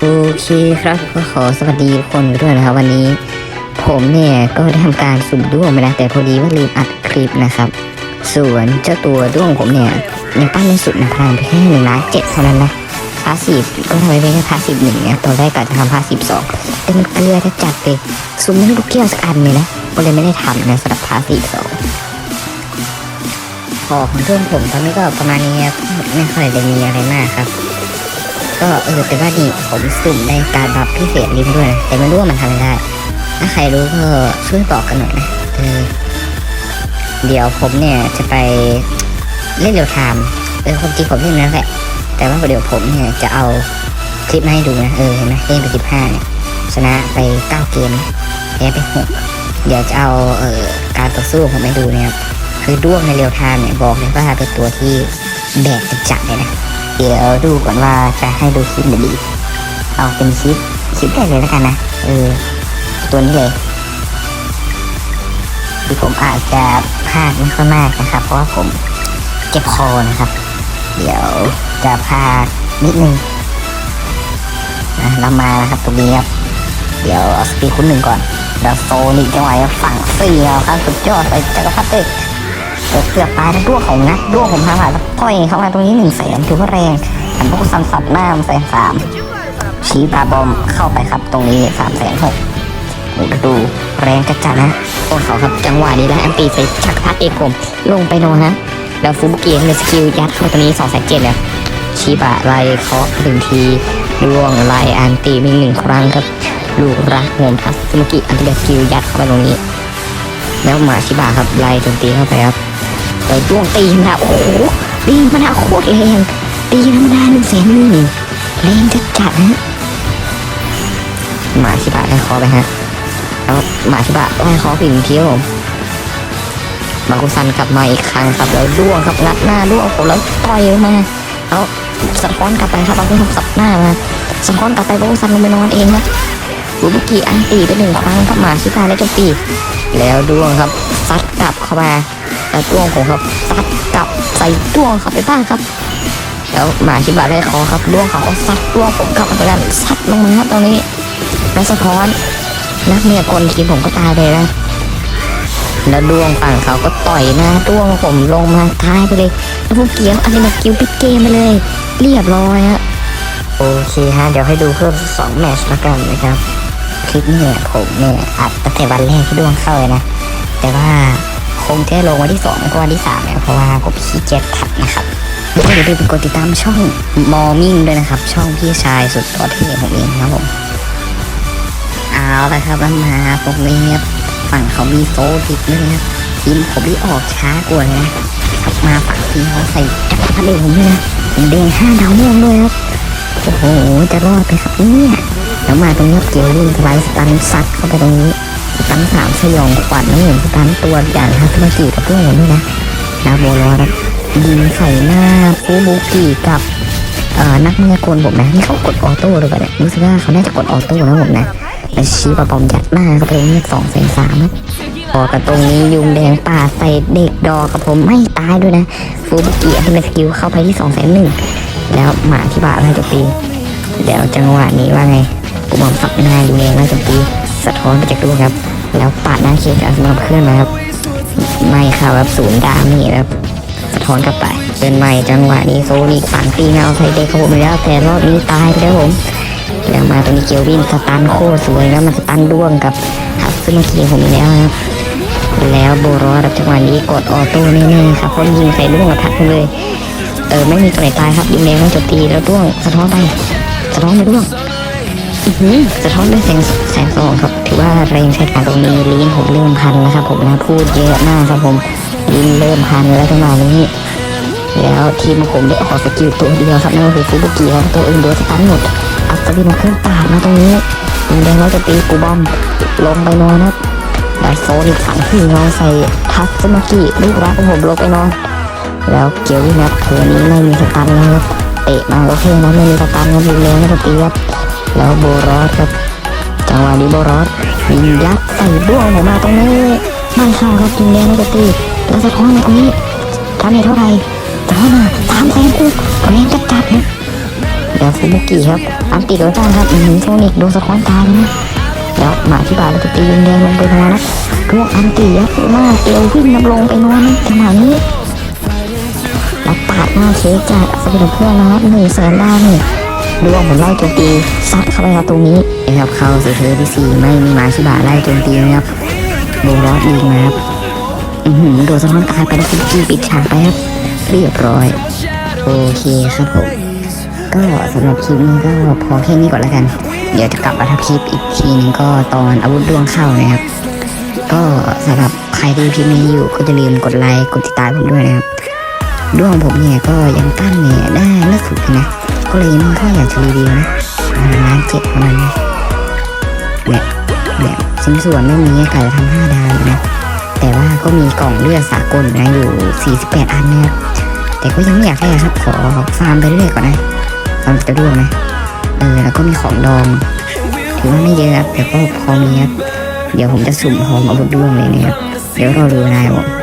โอเคครับก็ขอสวัสดีทุกคนด้วยนะครับ วันนี้ ผมเนี่ยก็ได้ทำการสุ่มด้วงไปนะแต่พอดีว่าลืมอัดคลิปนะครับ ส่วนเจ้าตัวด้วงผมเนี่ยยังปั้นไม่สุดนะพานไปแค่หนึ่งล้านเจ็ดเท่านั้นนะพาสซีฟก็ทำไปเป็นแค่พาสซีฟหนึ่งเนี่ยตอนแรกกะจะทำพาสซีฟสองแต่มันเกลือจะจัดไปสุ่มไม่ลูกเกี้ยวสักอันเลยนะก็เลยไม่ได้ทำนะสำหรับพาสซีฟสองพอของด้วงผมตอนนี้ก็ประมาณนี้ครับไม่ค่อยได้มีอะไรมากครับ ก็เออแต่ว่านี่ผมสุ่มได้การบัฟพิเศษลิ้นด้วยนะแต่ไม่รู้ว่ามันทำอะไรได้ ถ้าใครรู้ก็ช่วยบอกกันหน่อยนะเออเดี๋ยวผมเนี่ยจะไปเล่นเร็วไทม์เออความจริงผมเล่นแล้วแหละ แต่ว่าเดี๋ยวผมเนี่ยจะเอาคลิปมาให้ดูนะ เออเห็นไหมเล่นไปสิบห้าเนี่ยชนะไปเก้าเกมนะแพ้ไปหกเดี๋ยวจะเอาเอ่อการต่อสู้ผมให้ดูเนะครับคือด้วงในเร็วไทม์เนี่ยบอกเลยว่าเป็นตัวที่แบกจัดเลยนะ เดี๋ยวดูก่อนว่าจะให้ดูคลิปไหนดีเอาเป็นคลิปคลิปแรกเลยแล้วกันนะเออตัวนี้เลยคือผมอาจจะพลาดไม่ค่อยมากนะครับ เพราะว่าผมเจ็บคอนะครับ เดี๋ยวจะพลาดนิดนึงนะเรามาแล้วครับตรงนี้ครับเดี๋ยวเอาสปีดคุณหนึ่งก่อนเดี๋ยวโซนิกจังหวะฝั่งสี่เอาครับสุดยอดไปจักรพรรดิ เกือบเกือบตายทั้งด้วงของนะด้วงผมพาผ่านแล้วต่อยเข้ามาตรงนี้หนึ่งแสนถือว่าแรงอันพวกสันสับหน้ามันแสนสามชี้ตาบอมเข้าไปครับตรงนี้สามแสนหกดูแรงกระจัดนะโอ้เขาครับจังหวะนี้แล้วแอมปีใส่ชักพัดเอกผมลงไปนอนนะแล้วฟูบุกิเลยสกิลยัดเข้าตรงนี้สองแสนเจ็ดเลยชีบะไล่เคาะหนึ่งทีล่วงไล่อันตีมีหนึ่งครั้งครับลูกรักโหมทัสฟูบุกิอันเดสกิลยัดเข้าไปตรงนี้ แล้วหมาชิบะครับไล่โจมตีเข้าไปครับ ไปจ้วงตีมันนะโอ้โหตีมันนะโคตรแรงตีธรรมดาหนึ่งแสนหนึ่งแรงจะจัดนะหมาชิบะไล่คอไปฮะแล้วหมาชิบะไล่คอไปอีกทีครับผมมาคุซันกลับมาอีกครั้งครับแล้วด้วงครับงัดหน้าด้วงผมแล้วต่อยมาแล้วสะท้อนกลับไปครับบางคนทำสับหน้ามาสะท้อนกลับไปบางคุซันลงไปนอนเองนะบุบุกิอันตีไปหนึ่งครั้งครับหมาชิบะได้โจมตีแล้วด้วงครับซัดกลับเข้ามา แล้วด้วงผมครับซัดกลับใส่ด้วงเข้าไปบ้างครับแล้วหมาชิบะได้คอครับด้วงเขาซัดด้วงผมกลับมาเหมือนกันซัดลงมาครับตรงนี้แล้วสะท้อนนักเมียคนทีมผมก็ตายเลยนะแล้วด้วงฝั่งเขาก็ต่อยน้าด้วงผมลงมาท้ายไปเลยแล้วพวกเกียวอันนี้มากิวปิดเกมไปเลย เรียบร้อยฮะโอเคฮะเดี๋ยวให้ดูเพิ่มสองแมตช์แล้วกันนะครับคลิปนี่ยผมเนี่ยอัดตั้งแต่วันแรกที่ดวงเข้าเลยนะ แต่ว่า งจะลงวันที่สองก็วันที่สามเนี่ยเพราะว่าผมขี้เกียจขัดนะครับแล้วก็อย่าลืมกดติดตามช่องมอมิ่งด้วยนะครับ ช่องพี่ชายสุดตัวที่ผมเองครับผมเอาละครับมาตรงนี้ครับฝั่งเขามีโซทิด้วยนะครับทีมผมที่ออกช้ากว่านะครับมาฝั่งทีมเขาใส่จักรพรรดิผมด้วยนะแดงห้าดาวม่วงด้วยครับโอ้โหจะรอดไปครับเนี่ยแล้วมาตรงนี้เกลลิงไว้สตันซัดเข้าไปตรงนี้ สตันสามสยองขวัญไม่เห็นสตันตัวอย่างฮัตมากิกับพวกผมด้วยนะนาโบรอนะยิงใส่หน้าฟูบุกิกับเอ่อนักเมียกลผมนะนี่เขากดออโต้หรือเปล่าเนี่ยรู้สึกว่าเขาน่าจะกดออโต้นะผมนะแล้วชี้ปะปอมยัดหน้าเข้าไปตรงนี้สองแสนสามนะพอกับตรงนี้ยุงแดงป่าใส่เด็กดอกกับผมไม่ตายด้วยนะฟูบุกิอันเป็นสกิลเข้าไปที่สองแสนหนึ่งแล้วหมาที่บ้าอะไรจะปีเดี๋ยวจังหวะนี้ว่าไงกูมองฝักหน้าดูแลแล้วจมตี สะท้อนไปจากดูครับ แล้วปาดหน้าเคกับสำหรับเพื่อนมาครับ ไม่ค่ะแบบศูนย์ดามนี่ครับ สะท้อนกลับไปเป็นใหม่จังหวะนี้โซนิกฝังตีเงาใส่เด็กของผมไปแล้วแต่รอบนี้ตายไปแล้วผมแล้วมาตรงนี้เกียววินสตันโคตรสวยแล้วมันสตันด้วงกับฮัตซึมากิผมอีกแล้วครับแล้วโบรอสจังหวะนี้กดออโต้แน่ๆครับเพราะยิงใส่ด้วงกับทักเลยเออไม่มีตัวไหนตายครับยิงแดงแล้วจบตีแล้วด้วงสะท้อนไปสะท้อนไปด้วงอื้อหือสะท้อนด้วยแสง แสงสว่างครับถือว่าแรงใช้การตรงนี้ลิ้นผมเริ่มพันแล้วครับ ผมนะพูดเยอะมากครับผมลิ้นเริ่มพันแล้วจังหวะนี้ แล้วทีมผมได้ออกสกิลตัวเดียวครับนั่นก็คือฟูบุกิครับตัวอื่นโดนสตันหมดอัศวินเครื่องปราบนะตรงนี้ยิงแดงแล้วจะตีกูบอมลงไปนอนนะแล้วโซนิกฝังที่เราใส่ทัสมากิลูกรักของผมลงไปนอนแล้วเกียววินับเธอนี้ไม่มีสตันแล้วครับเตะมาโอเคนะไม่มีสตันครับยิงแดงแล้วจะตีครับแล้วโบรอสครับ จังหวะนี้โบรอสยิงยัดใส่ด้วงออกมาตรงนี้ไม่เข้าครับยิงแดงไม่กระตีแล้วสะท้อนมาตรงนี้ทำให้เท่าไหร่สะท้อมาสามแสนกูแรงจัดจัดนะเดี๋ยวฟูบุกิครับอันติดไว้ก่อนครับอือหือโซนิกโดนสะท้อนตายนะเดี๋ยวหมาที่บาเราจะตีแดงลงไปนอนนะพวกอันติครับมากเตียววิ่งนำลงไปนอนนะจังหวะนี้แล้วปาดหน้าเค้กจากสปินเพื่อนนะครับหนึ่งแสนดาวนี่ย ดวงผมไล่โจมตีซัดเข้าไปครับตรงนี้นะครับเข้าสู่เทอที่สี่ไม่มีหมาชิบะไล่โจมตีนะครับโบรอสยิงมาครับอือหือโดนสะท้อนตายไปแล้วคุณกี้ปิดฉากไปครับเรียบร้อย โอเคครับผม ก็สำหรับคลิปนี้ก็พอแค่นี้ก่อนแล้วกัน เดี๋ยวจะกลับมาทำคลิปอีกทีนึงก็ตอนอาวุธดวงเข้านะครับ ก็สำหรับใครที่คลิปนี้อยู่ก็จะลืมกดไลค์กดติดตามผมด้วยนะครับดวงผมเนี่ยก็ยังตั้งเนี่ยได้ไม่สุดนะ ก็เลยยังไม่ค่อยอยากจะรีวิวนะประมาณล้านเจ็ดประมาณนี้เนี่ยเนี่ยชิ้นส่วนไม่มีไกะจะทำห้าดาวอยู่นะ แต่ว่าก็มีกล่องเลือดสากลนะอยู่ 48 อันนะครับแต่ก็ยังไม่อยากให้ครับขอฟาร์มไปเรื่อยก่อนนะฟาร์มจะด้วงนะเออแล้วก็มีของดองถือว่าไม่เยอะครับแต่ก็พอมีครับเดี๋ยวผมจะสุ่มพร้อมอาวุธด้วงเลยนะครับเดี๋ยวรอดูนะครับผม